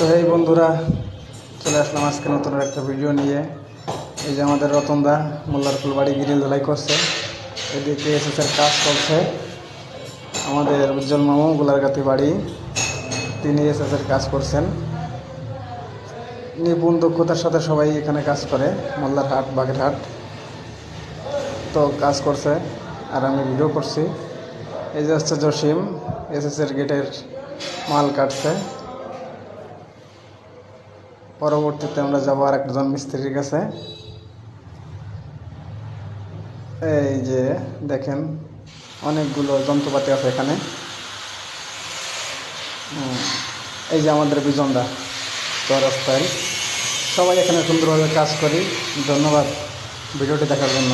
তো এই বন্ধুরা, চলে আসলাম আজকে নতুন একটা ভিডিও নিয়ে। এই যে আমাদের রতনদা মোল্লারপুর বাড়ি গিরিল ধলাই করছে। এদিকে এসএসের কাজ চলছে। আমাদের উজ্জ্বল মামু, গোলারগাতি বাড়ি, তিনি এসএসের কাজ করছেন। নিপুণ দক্ষতার সাথে সবাই এখানে কাজ করে মোল্লারহাট বাগেরহাট। তো কাজ করছে, আর আমি ভিডিও করছি। এই যে হচ্ছে জসিম এসএসের গেটের মাল কাটছে। পরবর্তীতে আমরা যাব আর একজন মিস্ত্রির কাছে। এই যে দেখেন, অনেকগুলো যন্ত্রপাতি আছে এখানে। এই যে আমাদের বিজনদা, চৌরাস্তায়। সবাই এখানে সুন্দরভাবে কাজ করি। ধন্যবাদ ভিডিওটি দেখার জন্য।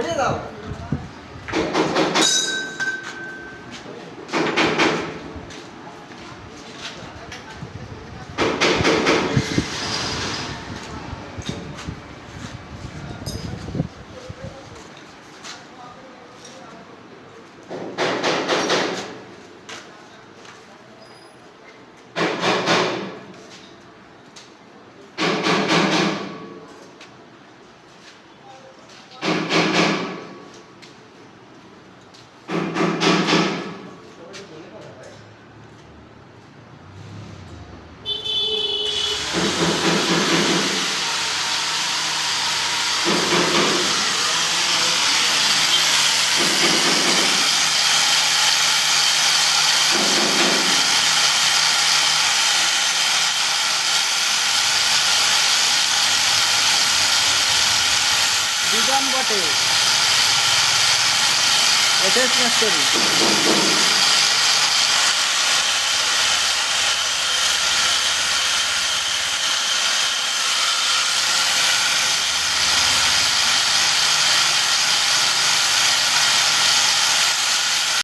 我这个 বিজন বটে। এসএস মিস্ত্রি